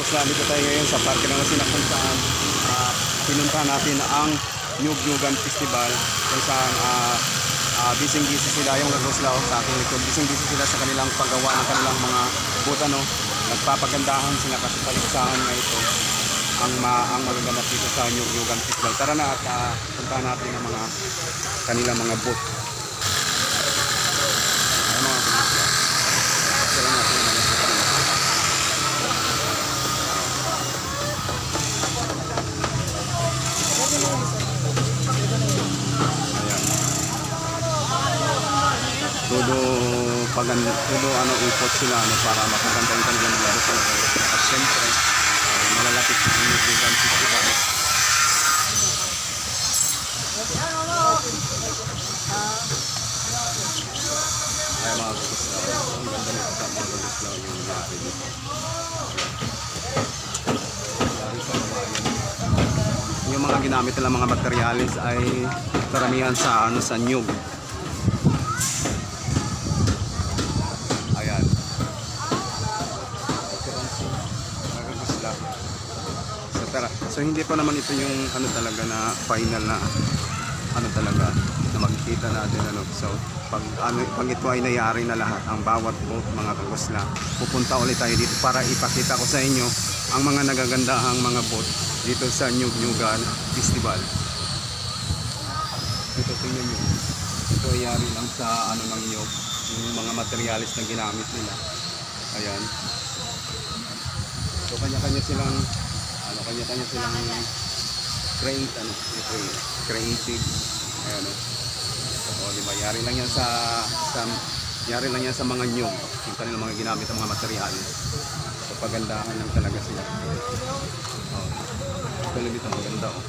Kusla, dito tayo ngayon sa Parque ng Masina saan uh, pinuntahan natin ang Nyug-Nyugan Festival kung saan uh, uh, bising-busy sila yung Lagoslaw sa ating likod. Bising-busy sila sa kanilang paggawa ng kanilang mga butano. Nagpapagandahan sila kasi paligsahan nga ito ang ma ang magaganap dito sa Nyug-Nyugan Festival. Tara na at uh, puntahan natin ang mga kanilang mga booth. Ay, mga kamusta. Sila natin ang mga booth. Ayan. Todo pagan todo ano import sila ano para makaganda yung kanilang mga talaga. At syempre, uh, malalapit na ang Nyugan Festival. Ay mga kaguslaw. Ang ganda nito sa mga kaguslaw yung lahi dito. Yung mga ginamit nila mga materialis ay karamihan sa ano sa nyug. So hindi pa naman ito yung ano talaga na final na ano talaga na makikita natin ano. So pag ano pag ito ay nangyari na lahat ang bawat boat mga kagusla pupunta ulit tayo dito para ipakita ko sa inyo ang mga nagagandahang mga boat dito sa Nyug Nyugan Festival. Ito tingnan nyo ito ay yari lang sa ano ng nyug yung mga materialis na ginamit nila. Ayan. So kanya-kanya silang kanya-kanya silang create ano creative ayan o o di ba? Yari lang yan sa, sa yari lang yan sa mga nyog yung kanilang mga ginamit ng mga materials so pagandahan lang talaga sila. Oh tulad dito maganda oh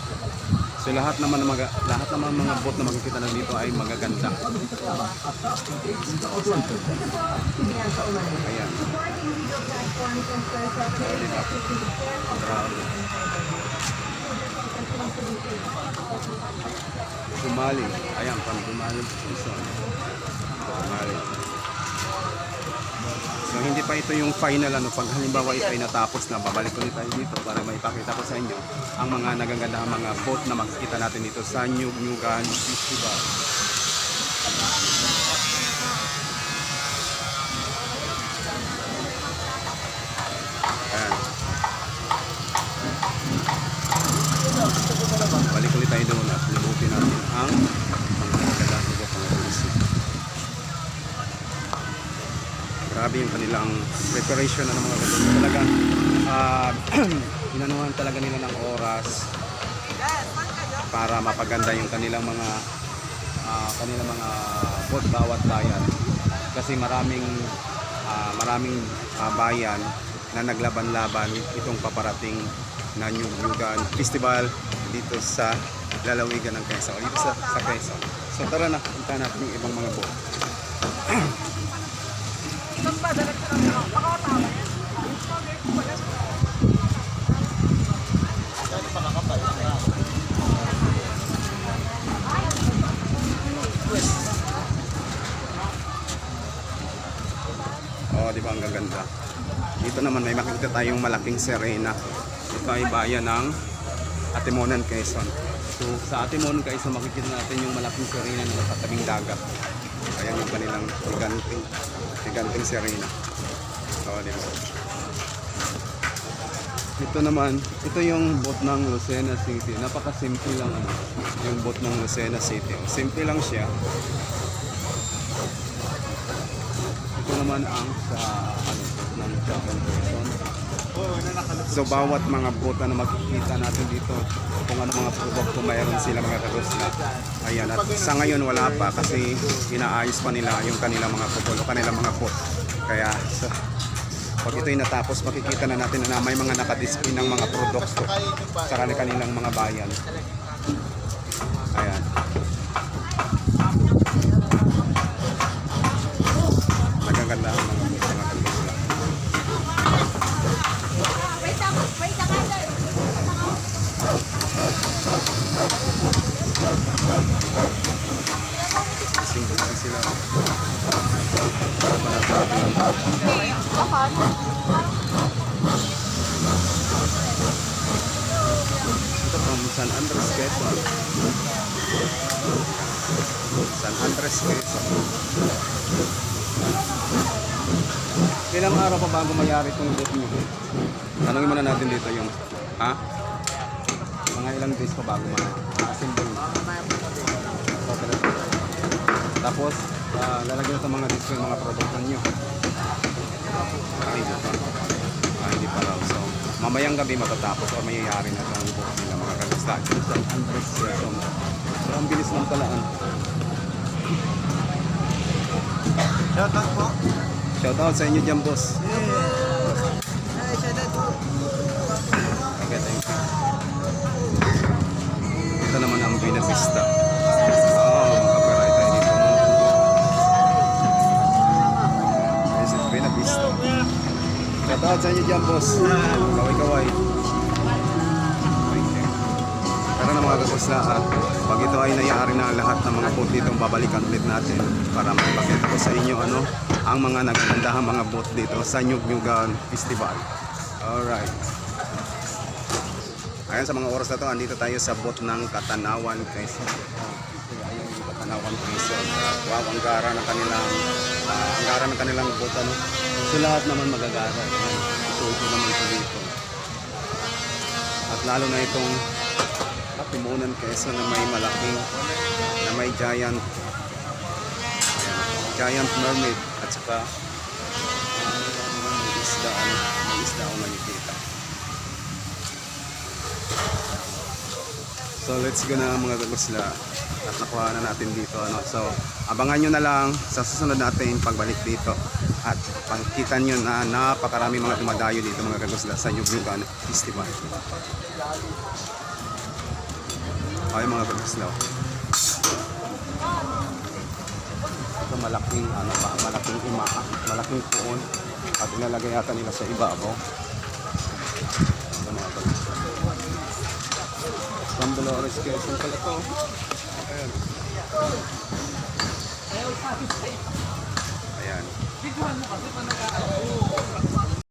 so lahat naman mga lahat naman mga boat na makikita na dito ay magaganda ayan oh, di ba grabe Sumali. Ayan, pang Sumali. Sumali. So hindi pa ito yung final ano pag halimbawa ito ay natapos na babalik ulit tayo dito para maipakita ko sa inyo ang mga nagaganda mga boat na makikita natin dito sa Nyug Nyugan Festival. Ayan. Balik ulit tayo doon at libutin natin ang mga nagagandang lugar ng Luisi. Grabe yung kanilang preparation na ng mga ganun. Talagang uh, inanuhan talaga nila ng oras para mapaganda yung kanilang mga ah, kanilang mga boat bawat bayan. Kasi maraming ah, maraming ah, bayan na naglaban-laban itong paparating na Nyugan Festival dito sa lalawigan ng Quezon, dito sa, sa Quezon. So tara na, punta natin yung ibang mga boat. Oh, di ba ang? Dito naman may makikita tayong malaking serena. Ito ay bayan ng Atimonan, Quezon. So sa Atimonan, Quezon makikita natin yung malaking serena na nasa tabing dagat. Ayan yung kanilang giganting, giganting serena. Oh, di ba? Ito naman, ito yung boat ng Lucena City. Napaka-simple lang ano, yung boat ng Lucena City. Oh, Simple lang siya. Ito naman ang sa So bawat mga boat na makikita natin dito kung ano mga produkto mayroon sila mga kagusla. Ayan, at sa ngayon wala pa kasi inaayos pa nila yung kanilang mga produkto, kanilang mga boat. Kaya so, pag ito'y natapos, makikita na natin na may mga nakadisplay ng mga produkto sa kanilang mga bayan. Ayan. San Andres Quezon San Andres Quezon Ilang araw pa bago mayari itong boat nyo? Tanongin muna natin dito yung ha? Mga ilang days pa bago mayari Assemble Tapos ah, lalagyan ito mga yung mga produkto nyo. Ah, hindi pa. Ah, hindi pa raw. So, mamayang gabi matatapos o mayayari na ito ang boat nila mga kagusta. San Andres Quezon. So, ang bilis ng talaan. Shoutout po. Shoutout sa inyo dyan, boss. Ay, shoutout po. Okay, thank you. Ito naman ang Buena Vista. Shout out sa inyo dyan, boss. Kaway-kaway. Tara na mga kakuslaan. Pag ito ay nangyari na lahat ng mga boat dito, babalikan ulit natin para mapakita ko sa inyo ano ang mga nagandahang mga boat dito sa Nyugnyugan Festival. Alright. Ayan sa mga oras na to, andito tayo sa boat ng Katanawan, Quezon. Ayun yung Katanawan, Quezon. Wow, ang gara ng kanilang, ah, ang gara ng kanilang boat, ano. So lahat naman magagara. Ito, naman ito dito. At lalo na itong Katimunan, Quezon na may malaking, na may giant, giant mermaid. At saka, may isda, ano, may isda ako nakikita. So let's go na mga kagusla at nakuha na natin dito ano. So abangan nyo na lang sa susunod natin pagbalik dito at pagkita nyo na napakarami mga dumadayo dito mga kagusla sa Yugyugan Festival. Ay mga kagusla. Ito malaking ano ba, malaking ima, malaking puon at ilalagay yata nila sa ibabaw. oras Dolores Quezon pala to. Ayan. Ayan. Ayan.